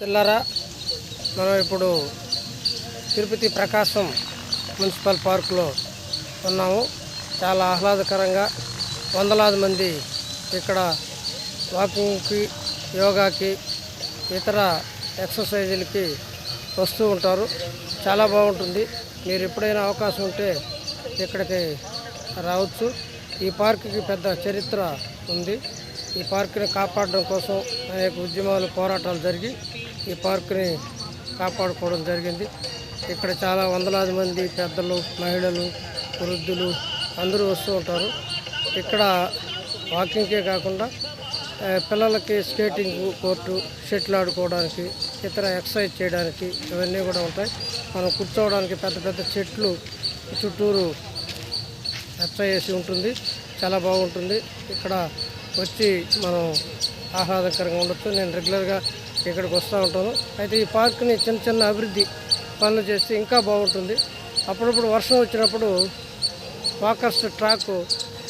పిల్లరా మనం ఇప్పుడు తిరుపతి ప్రకాశం మున్సిపల్ పార్కులో ఉన్నాము. చాలా ఆహ్లాదకరంగా వందలాది మంది ఇక్కడ వాకింగ్కి యోగాకి ఇతర ఎక్సర్సైజులకి వస్తూ ఉంటారు. చాలా బాగుంటుంది. మీరు ఎప్పుడైనా అవకాశం ఉంటే ఇక్కడికి రావచ్చు. ఈ పార్కుకి పెద్ద చరిత్ర ఉంది. ఈ పార్కుని కాపాడడం కోసం అనేక ఉద్యమాలు పోరాటాలు జరిగి ఈ పార్కుని కాపాడుకోవడం జరిగింది. ఇక్కడ చాలా వందలాది మంది పెద్దలు మహిళలు వృద్ధులు అందరూ వస్తూ ఉంటారు. ఇక్కడ వాకింగ్కే కాకుండా పిల్లలకి స్కేటింగ్ కోర్టు షటిల్ ఆడుకోవడానికి ఇతర ఎక్సర్సైజ్ చేయడానికి ఇవన్నీ కూడా ఉంటాయి. మనం కూర్చోవడానికి పెద్ద పెద్ద చెట్లు చుట్టూరు ఎక్సర్సైజ్ చేసి ఉంటుంది. చాలా బాగుంటుంది. ఇక్కడ వచ్చి మనం ఆహ్లాదకరంగా ఉండొచ్చు. నేను రెగ్యులర్గా ఇక్కడికి వస్తూ ఉంటాను. అయితే ఈ పార్క్ని చిన్న చిన్న అభివృద్ధి పనులు చేస్తే ఇంకా బాగుంటుంది. అప్పుడప్పుడు వర్షం వచ్చినప్పుడు వాకర్స్ ట్రాక్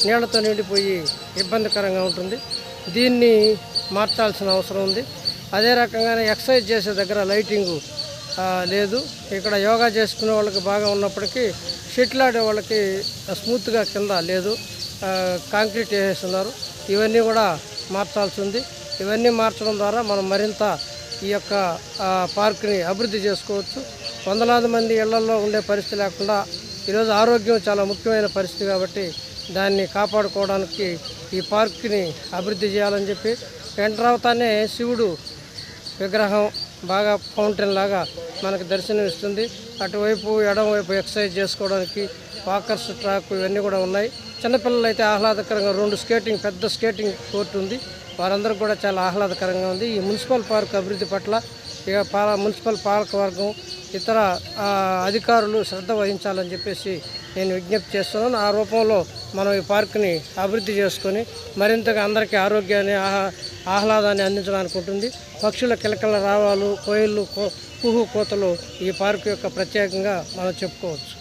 నీళ్ళతో నిండిపోయి ఇబ్బందికరంగా ఉంటుంది. దీన్ని మార్చాల్సిన అవసరం ఉంది. అదే రకంగానే ఎక్సర్సైజ్ చేసే దగ్గర లైటింగు లేదు. ఇక్కడ యోగా చేసుకునే వాళ్ళకి బాగా ఉన్నప్పటికీ షటిల్ ఆడే వాళ్ళకి స్మూత్గా కింద లేదు. కాంక్రీట్ వేసేస్తున్నారు. ఇవన్నీ కూడా మార్చాల్సి ఉంది. ఇవన్నీ మార్చడం ద్వారా మనం మరింత ఈ యొక్క పార్క్ని అభివృద్ధి చేసుకోవచ్చు. వందలాది మంది ఇళ్ళలో ఉండే పరిస్థితి లేకుండా ఈరోజు ఆరోగ్యం చాలా ముఖ్యమైన పరిస్థితి కాబట్టి దాన్ని కాపాడుకోవడానికి ఈ పార్క్ని అభివృద్ధి చేయాలని చెప్పి ఎంటర్ శివుడు విగ్రహం బాగా ఫౌంటైన్ లాగా మనకు దర్శనం ఇస్తుంది అటువైపు ఎడమవైపు ఎక్సర్సైజ్ చేసుకోవడానికి వాకర్స్ ట్రాక్ ఇవన్నీ కూడా ఉన్నాయి. చిన్నపిల్లలు అయితే ఆహ్లాదకరంగా రెండు స్కేటింగ్ పెద్ద స్కేటింగ్ కోర్టు ఉంది. వారందరికీ కూడా చాలా ఆహ్లాదకరంగా ఉంది. ఈ మున్సిపల్ పార్క్ అభివృద్ధి పట్ల ఇక పాల మున్సిపల్ పార్క్ వర్గం ఇతర అధికారులు శ్రద్ధ వహించాలని చెప్పేసి నేను విజ్ఞప్తి చేస్తున్నాను. ఆ రూపంలో మనం ఈ పార్క్ని అభివృద్ధి చేసుకొని మరింతగా అందరికీ ఆరోగ్యాన్ని ఆహ్లాదాన్ని అందించడానికి ఉంటుంది. పక్షుల కిలకల రావాలు కోయిళ్ళు కుహు కోతలు ఈ పార్క్ యొక్క ప్రత్యేకంగా మనం చెప్పుకోవచ్చు.